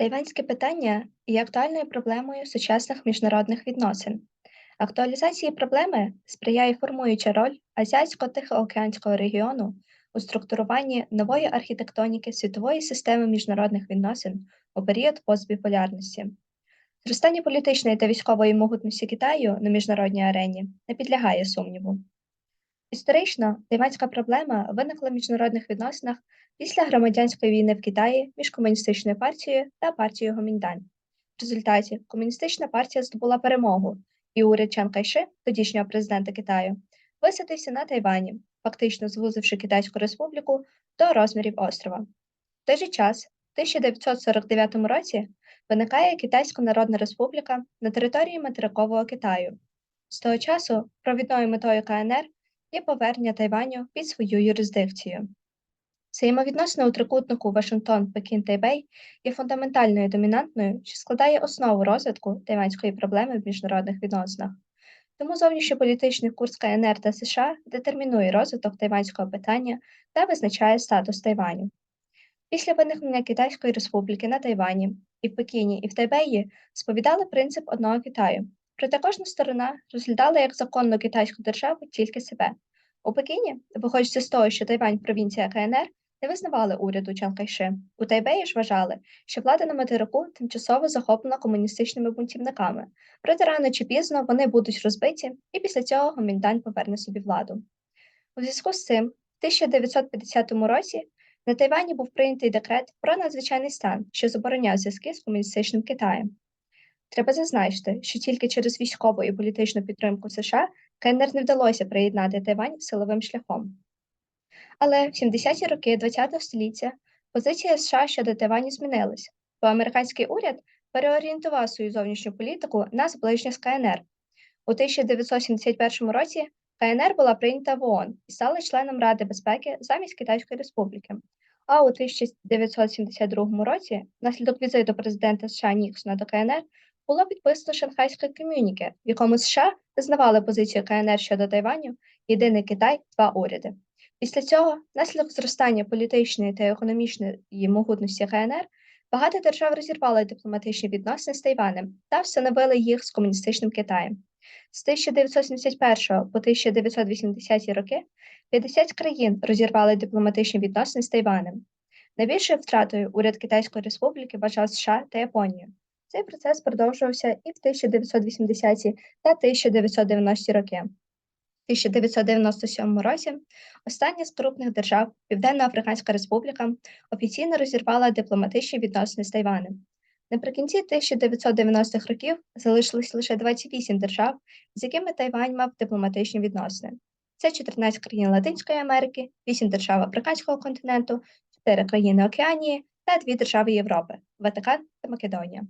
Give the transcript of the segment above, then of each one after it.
Тайванське питання є актуальною проблемою сучасних міжнародних відносин. Актуалізації проблеми сприяє формуюча роль Азіатсько-Тихоокеанського регіону у структуруванні нової архітектоніки світової системи міжнародних відносин у період постбіполярності. Зростання політичної та військової могутності Китаю на міжнародній арені не підлягає сумніву. Історично тайванська проблема виникла в міжнародних відносинах після громадянської війни в Китаї між комуністичною партією та партією Гоміндан. В результаті комуністична партія здобула перемогу, і уряд Чан Кайши, тодішнього президента Китаю, висадився на Тайвані, фактично звузивши Китайську республіку до розмірів острова. В той же час, в 1949 році, виникає Китайська Народна Республіка на території материкового Китаю. З того часу провідною метою КНР є повернення Тайваню під свою юрисдикцію. Взаємовідносини у трикутнику Вашингтон, Пекін Тайбей є фундаментальною домінантною, що складає основу розвитку тайванської проблеми в міжнародних відносинах. Тому зовнішньополітичний курс КНР та США детермінує розвиток тайванського питання та визначає статус Тайваню. Після виникнення Китайської республіки на Тайвані і в Пекіні, і в Тайбеї сповідали принцип одного Китаю, проте кожна сторона розглядала як законну китайську державу тільки себе. У Пекіні, виходячи з того, що Тайвань провінція КНР, не визнавали уряду Чан Кайши. У Тайбеї ж вважали, що влада на материку тимчасово захоплена комуністичними бунтівниками, проте рано чи пізно вони будуть розбиті, і після цього Гомінтань поверне собі владу. У зв'язку з цим, в 1950 році на Тайвані був прийнятий декрет про надзвичайний стан, що забороняв зв'язки з комуністичним Китаєм. Треба зазначити, що тільки через військову і політичну підтримку США КНР не вдалося приєднати Тайвань силовим шляхом. Але в 70-ті роки ХХ століття позиція США щодо Тайваню змінилась, бо американський уряд переорієнтував свою зовнішню політику на зближення з КНР. У 1971 році КНР була прийнята в ООН і стала членом Ради безпеки замість Китайської Республіки. А у 1972 році, внаслідок візиту президента США Ніксона до КНР, було підписано Шанхайське ком'юніке, в якому США визнавали позицію КНР щодо Тайваню Єдиний Китай, два уряди. Після цього, внаслідок зростання політичної та економічної могутності КНР, багато держав розірвали дипломатичні відносини з Тайванем та встановили їх з комуністичним Китаєм. З 1971 по 1980 роки 50 країн розірвали дипломатичні відносини з Тайванем. Найбільшою втратою уряд Китайської Республіки вважав США та Японію. Цей процес продовжувався і в 1980-ті та 1990-ті роки. 1997 році остання з крупних держав, Південно-Африканська Республіка, офіційно розірвала дипломатичні відносини з Тайванем. Наприкінці 1990-х років залишилось лише 28 держав, з якими Тайвань мав дипломатичні відносини. Це 14 країн Латинської Америки, 8 держав Африканського континенту, 4 країни Океанії та 2 держави Європи Ватикан та Македонія.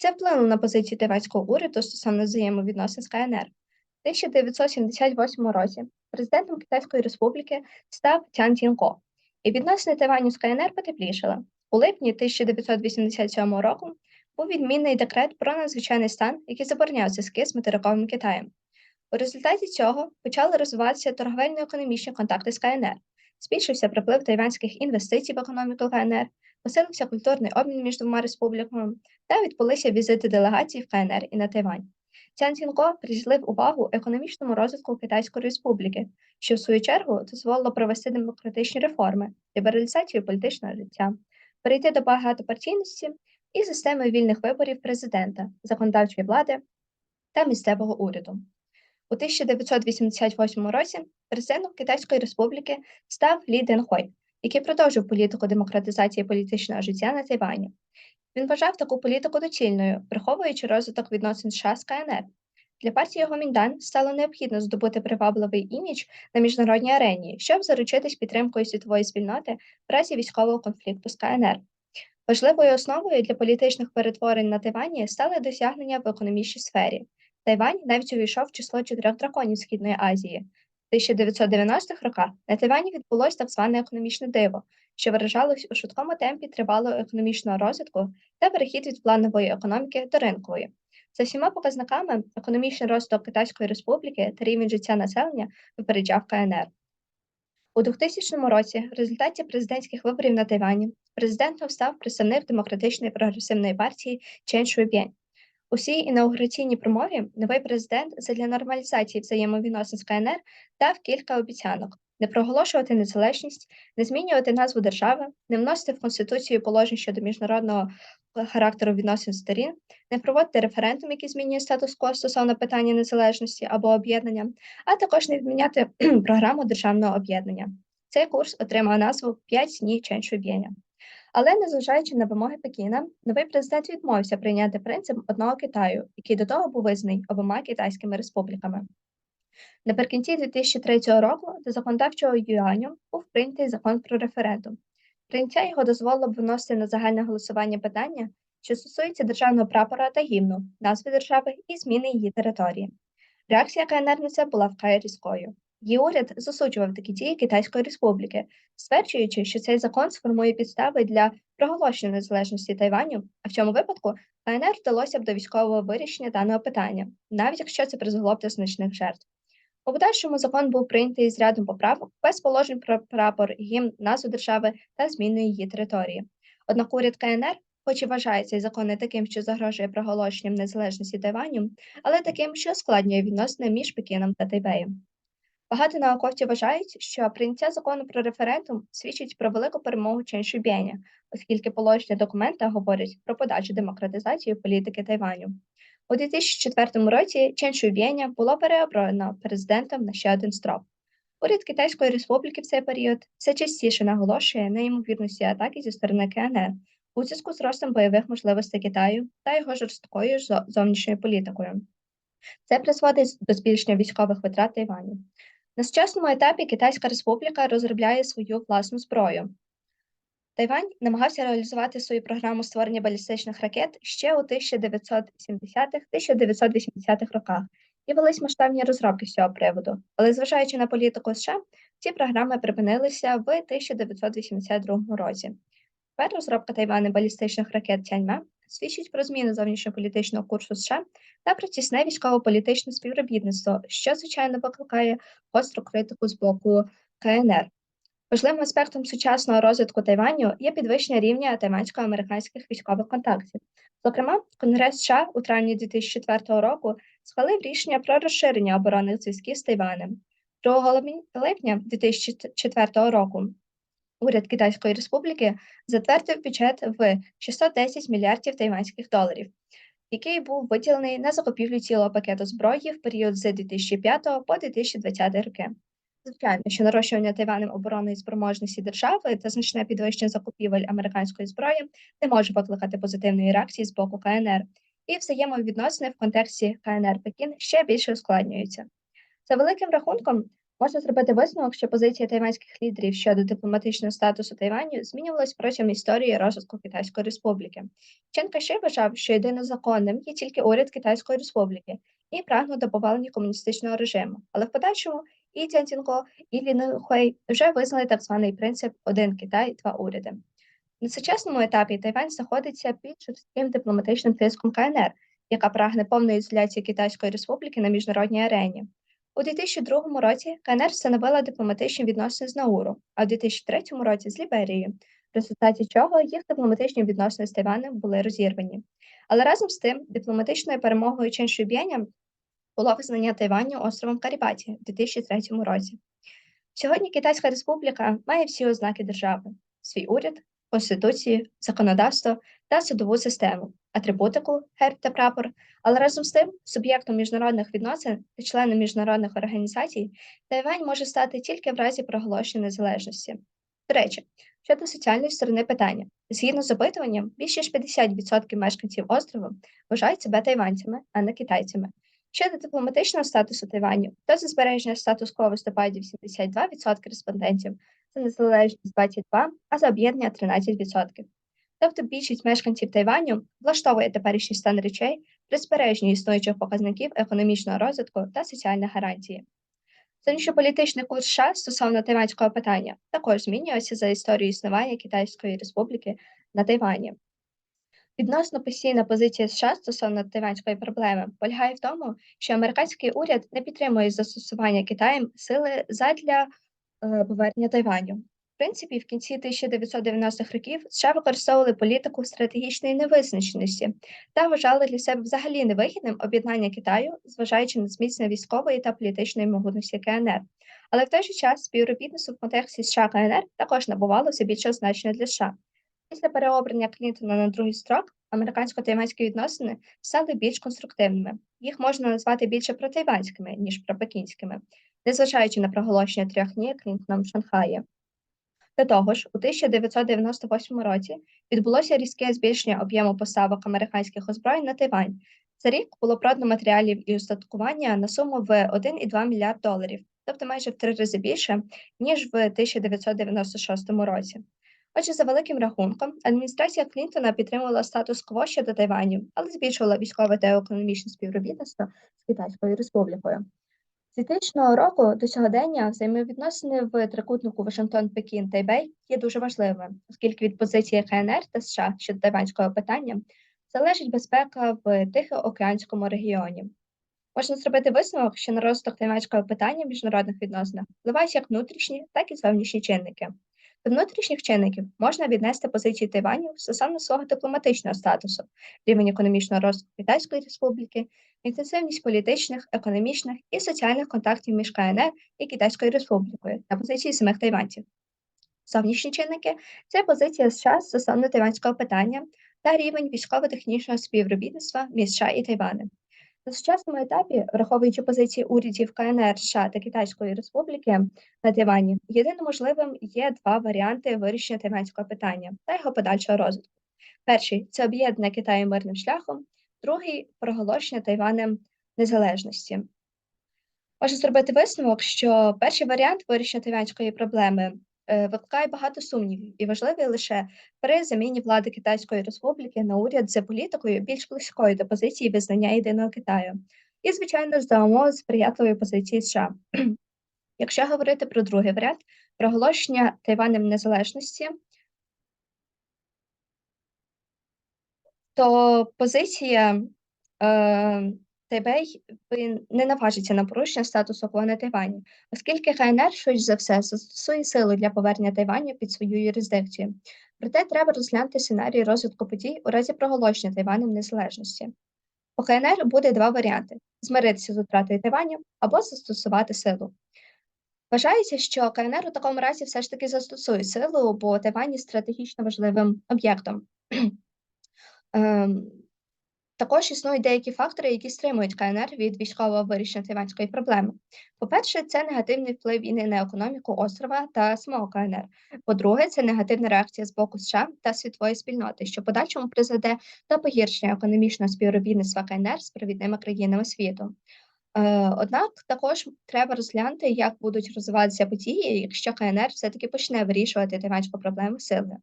Це вплинуло на позицію тайванського уряду стосовно взаємовідносин з КНР. 1978 році президентом Китайської Республіки став Тян Тінко, і відносини Тайваню з КНР потеплішали. У липні 1987 року був відмінний декрет про надзвичайний стан, який забороняв зв'язки з материковим Китаєм. У результаті цього почали розвиватися торговельно-економічні контакти з КНР, збільшився приплив тайванських інвестицій в економіку КНР, посилився культурний обмін між двома республіками та відбулися візити делегацій в КНР і на Тайвань. Цян Цінко приділив увагу економічному розвитку Китайської республіки, що в свою чергу дозволило провести демократичні реформи, лібералізацію політичного життя, перейти до багатопартійності і системи вільних виборів президента, законодавчої влади та місцевого уряду. У 1988 році президентом Китайської республіки став Лі Денхой, який продовжив політику демократизації політичного життя на Тайвані. Він вважав таку політику доцільною, враховуючи розвиток відносин США з КНР. Для партії Гоміндан стало необхідно здобути привабливий імідж на міжнародній арені, щоб заручитись підтримкою світової спільноти в разі військового конфлікту з КНР. Важливою основою для політичних перетворень на Тайвані стали досягнення в економічній сфері. Тайвань навіть увійшов в число чотирьох драконів Східної Азії. В 1990-х роках на Тайвані відбулось так зване економічне диво, що виражалось у швидкому темпі тривалого економічного розвитку та перехід від планової економіки до ринкової. За всіма показниками, економічний розвиток Китайської республіки та рівень життя населення випереджав КНР. У 2000 році, в результаті президентських виборів на Тайвані, президентом став представник демократичної прогресивної партії Чен Шуйбєнь. У своїй інаугураційній промові новий президент задля нормалізації взаємовідносин з КНР дав кілька обіцянок: не проголошувати незалежність, не змінювати назву держави, не вносити в конституцію положень щодо міжнародного характеру відносин сторін, не проводити референдум, який змінює статус-кво стосовно питання незалежності або об'єднання, а також не відміняти програму державного об'єднання. Цей курс отримав назву «П'ять днів Ченчубєня. Але, незважаючи на вимоги Пекіна, новий президент відмовився прийняти принцип одного Китаю, який до того був визнаний обома китайськими республіками. Наприкінці 2003 року до законодавчого юаню був прийнятий закон про референдум. Прийняття його дозволило б виносити на загальне голосування питання, що стосується державного прапора та гімну, назви держави і зміни її території. Реакція КНР на це була вкрай різкою. Її уряд засуджував такі дії Китайської республіки, стверджуючи, що цей закон сформує підстави для проголошення незалежності Тайваню, а в цьому випадку КНР вдалося б до військового вирішення даного питання, навіть якщо це призвело б до значних жертв. У подальшому закон був прийнятий з рядом поправок без положень про прапор, гімн, назву держави та зміну її території. Однак уряд КНР, хоч і вважає цей закон не таким, що загрожує проголошенням незалежності Тайваню, але таким, що ускладнює відносини між Пекіном та Тайбеєм. Багато науковців вважають, що прийняття закону про референдум свідчить про велику перемогу Чен Шубєня, оскільки положення документа говорять про подальшу демократизацію політики Тайваню. У 2004 році Чен Шуйбєня було переобрано президентом на ще один строк. Уряд Китайської республіки в цей період все частіше наголошує на ймовірності атаки зі сторони КНР у зв'язку з ростом бойових можливостей Китаю та його жорсткою зовнішньою політикою. Це призводить до збільшення військових витрат Тайваню. На сучасному етапі Китайська Республіка розробляє свою власну зброю. Тайвань намагався реалізувати свою програму створення балістичних ракет ще у 1970-1980-х роках і велись масштабні розробки з цього приводу. Але, зважаючи на політику США, ці програми припинилися в 1982 році. Тепер розробка Тайвану балістичних ракет Тяньме свідчить про зміну зовнішньополітичного курсу США та про тісне військово-політичне співробітництво, що, звичайно, викликає гостру критику з боку КНР. Важливим аспектом сучасного розвитку Тайваню є підвищення рівня тайвансько-американських військових контактів. Зокрема, Конгрес США у травні 2004 року схвалив рішення про розширення оборонних зв'язків з Тайванем. 2 липня 2004 року уряд Китайської Республіки затвердив бюджет в 610 мільярдів тайванських доларів, який був виділений на закупівлю цілого пакету зброї в період з 2005 по 2020 роки. Звичайно, що нарощування Тайванем оборонної спроможності держави та значне підвищення закупівель американської зброї не може викликати позитивної реакції з боку КНР, і взаємовідносини в контексті КНР Пекін ще більше ускладнюються. За великим рахунком, можна зробити висновок, що позиція тайванських лідерів щодо дипломатичного статусу Тайваню змінювалась протягом історії розвитку Китайської Республіки. Чен Каши вважав, що єдино законним є тільки уряд Китайської Республіки і прагнув до повалення комуністичного режиму, але в подальшому і Цянцінко, і Лінхуей вже визнали так званий принцип Один Китай, два уряди. На сучасному етапі Тайвань знаходиться під жорстким дипломатичним тиском КНР, яка прагне повної ізоляції Китайської Республіки на міжнародній арені. У 2002 році КНР встановила дипломатичні відносини з Науру, а у 2003 році з Ліберією, в результаті чого їх дипломатичні відносини з Тайванем були розірвані. Але разом з тим, дипломатичною перемогою Чен Шуйбєня було визнання Тайваню островом Карібаті у 2003 році. Сьогодні Китайська Республіка має всі ознаки держави: свій уряд, конституцію, законодавство та судову систему, атрибутику, герб та прапор, але разом з тим, суб'єктом міжнародних відносин та членом міжнародних організацій, Тайвань може стати тільки в разі проголошення незалежності. До речі, щодо соціальної сторони питання, згідно з опитуванням, більше ніж 50% мешканців острову вважають себе тайванцями, а не китайцями. Щодо дипломатичного статусу Тайваню, то за збереження статус-кво виступають 72% респондентів, за незалежність 22%, а за об'єднання 13%. Тобто більшість мешканців Тайваню влаштовує теперішній стан речей при збереженні існуючих показників економічного розвитку та соціальних гарантії. Зовнішньополітичний курс США стосовно тайванського питання також змінювався за історію існування Китайської Республіки на Тайвані. Відносно постійна позиція США стосовно тайванської проблеми полягає в тому, що американський уряд не підтримує застосування Китаєм сили задля повернення Тайваню. В принципі, в кінці 1990-х років США використовували політику стратегічної невизначеності та вважали для себе взагалі невигідним об'єднання Китаю, зважаючи на зміцнення військової та політичної могутності КНР. Але в той же час співробітництво в контексті США КНР також набувало все більшого значення для США. Після переобрання Клінтона на другий строк американсько-тайванські відносини стали більш конструктивними. Їх можна назвати більше протайванськими, ніж пропекінськими, незважаючи на проголошення трьох днів Клінтоном Шанхаї. До того ж, у 1998 році відбулося різке збільшення об'єму поставок американських озброєнь на Тайвань. За рік було продано матеріалів і устаткування на суму в 1,2 мільярд доларів, тобто майже в три рази більше, ніж в 1996 році. Отже, за великим рахунком, адміністрація Клінтона підтримувала статус-кво щодо Тайваню, але збільшувала військове та економічне співробітництво з Китайською Республікою. 2000 року до сьогодення взаємовідносини в трикутнику Вашингтон-Пекін-Тайбей є дуже важливими, оскільки від позиції ХНР та США щодо тайванського питання залежить безпека в Тихоокеанському регіоні. Можна зробити висновок, що на розвиток тайванського питання в міжнародних відносинах впливають як внутрішні, так і зовнішні чинники. До внутрішніх чинників можна віднести позиції Тайваню стосовно свого дипломатичного статусу, рівень економічного розвитку Китайської Республіки, інтенсивність політичних, економічних і соціальних контактів між КНР і Китайською Республікою та позиції самих тайванців. Зовнішні чинники це позиція США стосовно тайванського питання та рівень військово-технічного співробітництва між США і Тайванем. На сучасному етапі, враховуючи позиції урядів КНР США та Китайської Республіки на Тайвані, єдиним можливим є два варіанти вирішення тайванського питання та його подальшого розвитку. Перший це об'єднання Китаю мирним шляхом, другий проголошення Тайванем незалежності. Можна зробити висновок, що перший варіант вирішення тайванської проблеми викликає багато сумнівів і важливий лише при заміні влади Китайської Республіки на уряд за політикою більш близькою до позиції визнання єдиного Китаю, і, звичайно, за умови сприятливої позиції США. Якщо говорити про другий варіант, проголошення Тайванем незалежності, то позиція е, Тайбей не наважиться на порушення статусу кво на Тайвані, оскільки КНР швидше за все застосує силу для повернення Тайваню під свою юрисдикцію. Проте треба розглянути сценарій розвитку подій у разі проголошення Тайванем незалежності. У КНР буде два варіанти: змиритися з утратою Тайваню або застосувати силу. Вважається, що КНР у такому разі все ж таки застосує силу, бо Тайвань є стратегічно важливим об'єктом. Також існують деякі фактори, які стримують КНР від військового вирішення тайванської проблеми. По-перше, це негативний вплив війни на економіку острова та самого КНР. По-друге, це негативна реакція з боку США та світової спільноти, що подальшому призведе до погіршення економічного співробітництва КНР з провідними країнами світу. Е, однак також треба розглянути, як будуть розвиватися події, якщо КНР все-таки почне вирішувати тайванську проблему сили.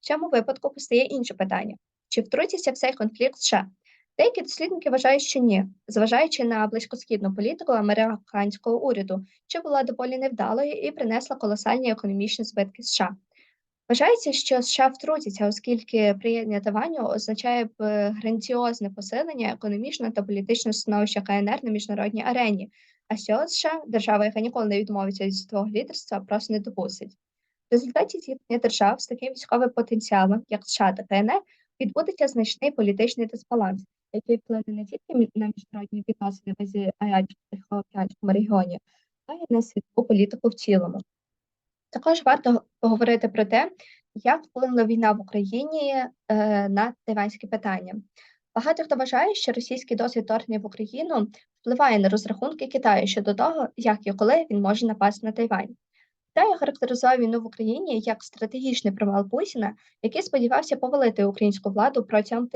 В цьому випадку постає інше питання: чи втрутяться в цей конфлікт США? Деякі дослідники вважають, що ні, зважаючи на близькосхідну політику американського уряду, що була доволі невдалою і принесла колосальні економічні збитки США. Вважається, що США втрутяться, оскільки приєднання Таваню означає б грандіозне посилення економічного та політичного становища КНР на міжнародній арені, а що США, держава, яка ніколи не відмовиться від свого лідерства, просто не допустить. В результаті зіткнення держав з таким військовим потенціалом, як США та КНР, відбудеться значний політичний дисбаланс, який вплине не тільки на міжнародні відносини в Азіатсько-Тихоокеанському регіоні, а й на світову політику в цілому. Також варто поговорити про те, як вплинула війна в Україні е, на тайванське питання. Багато хто вважає, що російський досвід вторгнення в Україну впливає на розрахунки Китаю щодо того, як і коли він може напасти на Тайвань. Китай характеризував війну в Україні як стратегічний провал Путіна, який сподівався повалити українську владу протягом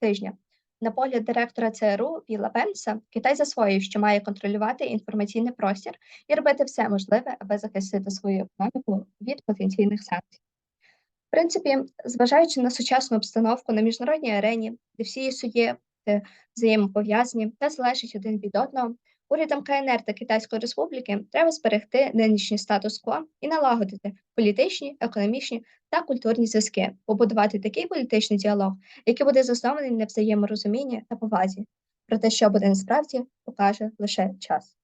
тижня. На погляд директора ЦРУ Віла Пенса, Китай засвоїв, що має контролювати інформаційний простір і робити все можливе, аби захистити свою економіку від потенційних санкцій. В принципі, зважаючи на сучасну обстановку на міжнародній арені, де всі суб'єкти взаємопов'язані та залежать один від одного, Урядом КНР та Китайської Республіки треба зберегти нинішній статус-кво і налагодити політичні, економічні та культурні зв'язки, побудувати такий політичний діалог, який буде заснований на взаєморозумінні та повазі. Про те, що буде насправді, покаже лише час.